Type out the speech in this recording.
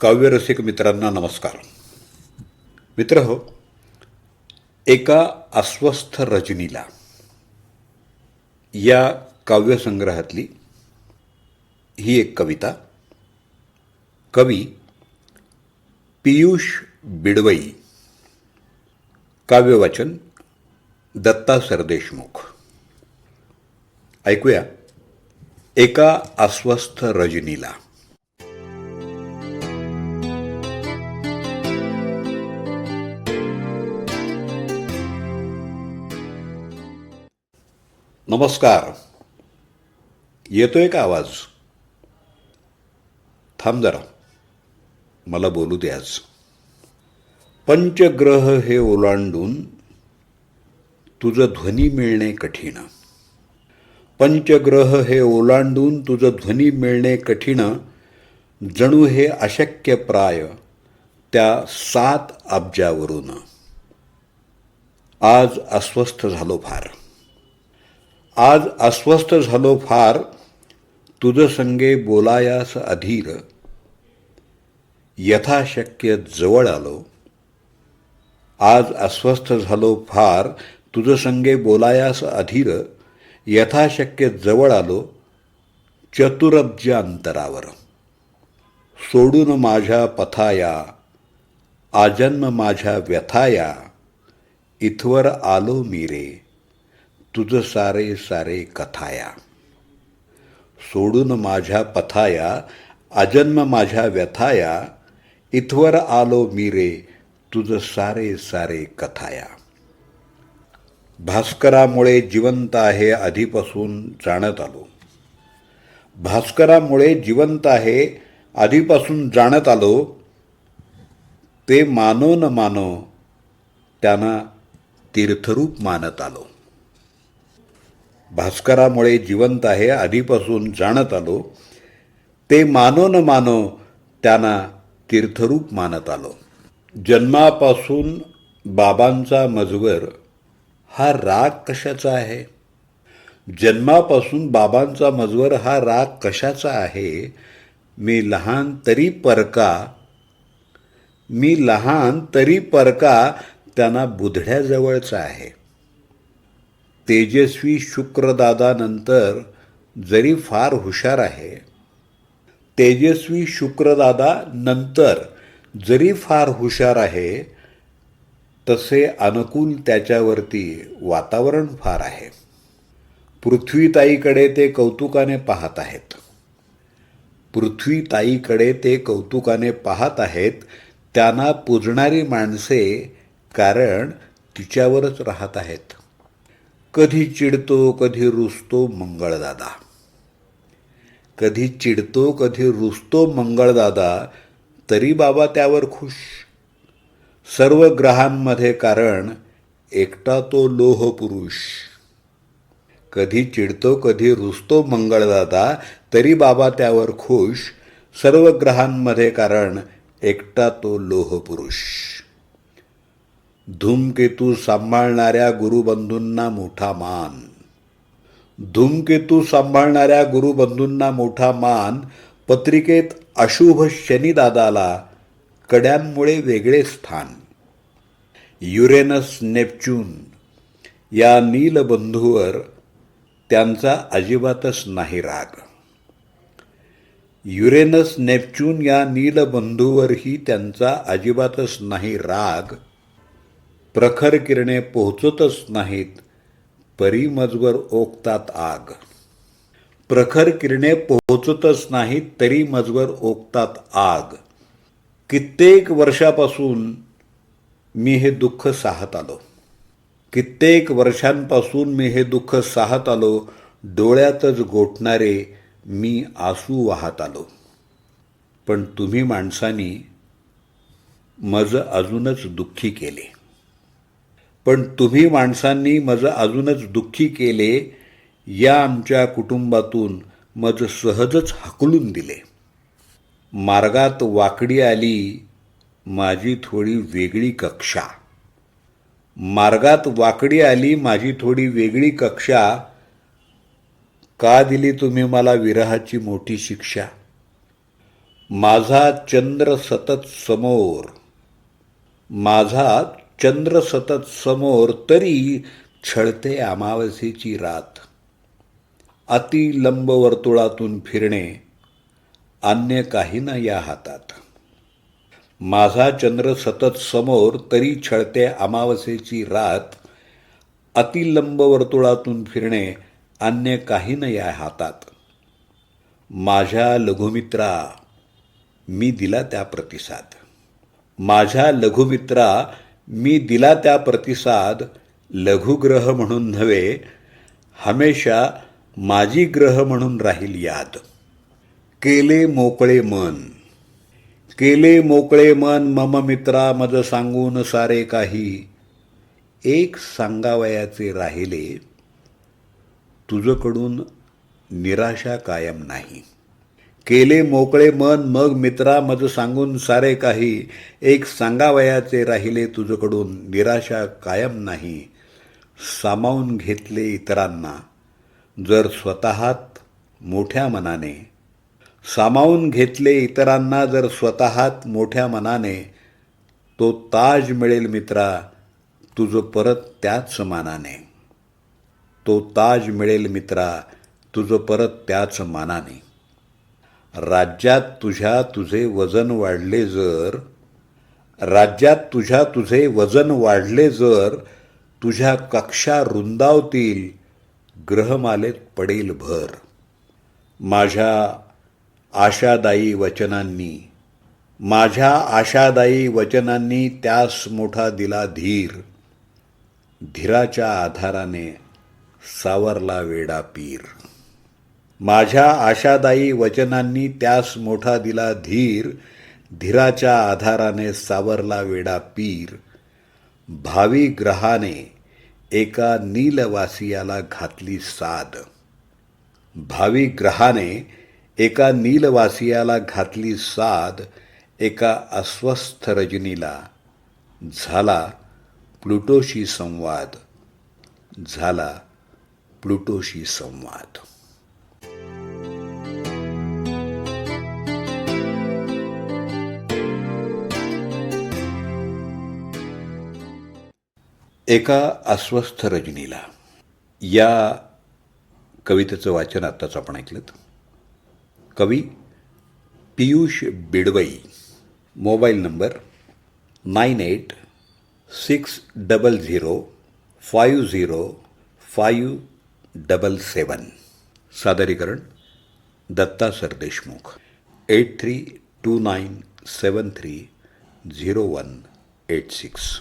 काव्यरसिक मित्रांना नमस्कार. मित्र हो एका अस्वस्थ रजनीला या काव्यसंग्रहातली ही एक कविता कवी पियुष बिडवई काव्यवाचन दत्ता सरदेशमुख. ऐकूया एका अस्वस्थ रजनीला. नमस्कार. येतोय का आवाज? थांब जरा. मला बोलू द्याच आज. पंचग्रह हे ओलांडून तुझं ध्वनी मिळणे कठीण. पंचग्रह हे ओलांडून तुझं ध्वनी मिळणे कठीण. जणू हे अशक्य प्राय त्या सात अब्जावरून. आज अस्वस्थ झालो फार. आज अस्वस्थ झालो फार तुझ संगे बोलायास अधीर. यथाशक्य जवळ आलो. आज अस्वस्थ झालो फार तुझ संगे बोलायास अधीर. यथाशक्य जवळ आलो चतुरब्ज अंतरावर सोडून माझ्या पथाया आजन्म माझ्या व्यथाया इथवर आलो मी रे. तुझ सारे सारे कथाया. सोडून माझ्या पथाया अजन्म माझ्या व्यथाया इथवर आलो मी रे तुझ सारे सारे कथाया. भास्करामुळे जिवंत आहे आधीपासून जाणत आलो. भास्करामुळे जिवंत आहे आधीपासून जाणत आलो. ते मानो न मानो त्यांना तीर्थरूप मानत आलो. भास्करामुळे जिवंत आहे आधीपासून जाणत आलो. ते मानो न मानो त्यांना तीर्थरूप मानत आलो. जन्मापासून बाबांचा मजवर हा राग कशाचा आहे? जन्मापासून बाबांचा मजवर हा राग कशाचा आहे? मी लहान तरी परका मी लहान तरी परका त्यांना बुधड्याजवळचा आहे. तेजस्वी शुक्रदादानंतर जरी फार हुशार आहे तेजस्वी शुक्रदादा नंतर जरी फार हुशार आहे तसे अनुकूल त्याच्यावरती वातावरण फार आहे. पृथ्वीताईकडे ते कौतुकाने पाहत आहेत. पृथ्वीताईकडे ते कौतुकाने पाहत आहेत त्यांना पुजणारी माणसे कारण तिच्यावरच राहत आहेत. कधी चिडतो कधी रुसतो मंगळदादा. कधी चिडतो कधी रुसतो मंगळदादा तरी बाबा त्यावर खुश. सर्व ग्रहांमध्ये कारण एकटा तो लोह पुरुष कधी चिडतो कधी रुसतो मंगळदादा तरी बाबा त्यावर खुश. सर्व ग्रहांमध्ये कारण एकटा तो लोह पुरुष धूमकेतू सांभाळणाऱ्या गुरुबंधूंना मोठा मान. धूमकेतू सांभाळणाऱ्या गुरुबंधूंना मोठा मान पत्रिकेत अशुभ शनिदादाला कड्यांमुळे वेगळे स्थान. युरेनस नेपच्यून या नीलबंधूवर त्यांचा अजिबातच नाही राग. युरेनस नेपच्यून या नीलबंधूवरही त्यांचा अजिबातच नाही राग. प्रखर किरणे पोहोचतच नाहीत परिमजवर ओकतात आग. प्रखर किरणे पोहोचतच नाहीत तरी मजवर ओकतात आग. कित्येक वर्षापासून मी हे दुःख साहत आलो. कित्येक वर्षांपासून मी हे दुःख साहत आलो डोळ्यातच गोठणारे मी आसू वाहत आलो. पण तुम्ही माणसानी मज अजूनच दुःखी केले. पण तुम्ही माणसांनी मज अजूनच दुःखी केले या आमच्या कुटुंबातून मज सहजच हकलून दिले. मार्गात वाकडी आली माझी थोडी वेगळी कक्षा. मार्गात वाकडी आली माझी थोडी वेगळी कक्षा. का दिली तुम्ही मला विरहाची मोठी शिक्षा? माझा चंद्र सतत समोर. माझा चंद्र सतत समोर तरी छळते अमावस्येची रात. अति लंब वर्तुळातून फिरणे अन्य काही ना या हातात. माझा चंद्र सतत समोर तरी छळते अमावस्येची रात. अतिलंब वर्तुळातून फिरणे अन्य काही न या हातात. माझ्या लघुमित्रा मी दिला त्या प्रतिसाद. माझ्या लघुमित्रा मी दिला त्या प्रतिसाद लघुग्रह म्हणून नव्हे हमेशा माझी ग्रह म्हणून राहील याद केले मोकळे मन. केले मोकळे मन मम मित्रा मज सांगून सारे काही. एक सांगावयाचे राहिले तुझकडून निराशा कायम नाही. केले मोकळे मन मग मित्रा मज सांगून सारे काही एक सांगावयाचे राहिले तुझकडून निराशा कायम नाही. सामावून घेतले इतरांना जर स्वतःत मोठ्या मनाने. सामावून घेतले इतरांना जर स्वतःत मोठ्या मनाने तो ताज मिळेल मित्रा तुझं परत त्याच मानाने. तो ताज मिळेल मित्रा तुझं परत त्याच मानाने. राज्यात तुझ्या तुझे वजन वाढले जर राज्यात तुझ्या तुझे वजन वाढले जर तुझ्या कक्षा रुंदावतील ग्रहमालेत पडेल भर. माझ्या आशादायी वचनांनी माझ्या आशादायी वचनांनी त्यास मोठा दिला धीर. धीराच्या आधाराने सावरला वेडा पीर. माझ्या आशादायी वचनांनी त्यास मोठा दिला धीर धीराच्या आधाराने सावरला वेडा पीर. भावी ग्रहाने एका नीलवासियाला घातली साद. भावी ग्रहाने एका नीलवासियाला घातली साद एका अस्वस्थ रजनीला. झाला प्लुटोशी संवाद. झाला प्लुटोशी संवाद. एका अस्वस्थ रजनीला. या कवितेचं वाचन आत्ताच आपण ऐकलं कवी Piyush Bidwai mobile number nine eight six double zero five zero five double seven. सादरीकरण Datta Sardeshmukh eight three two nine seven three zero one eight six.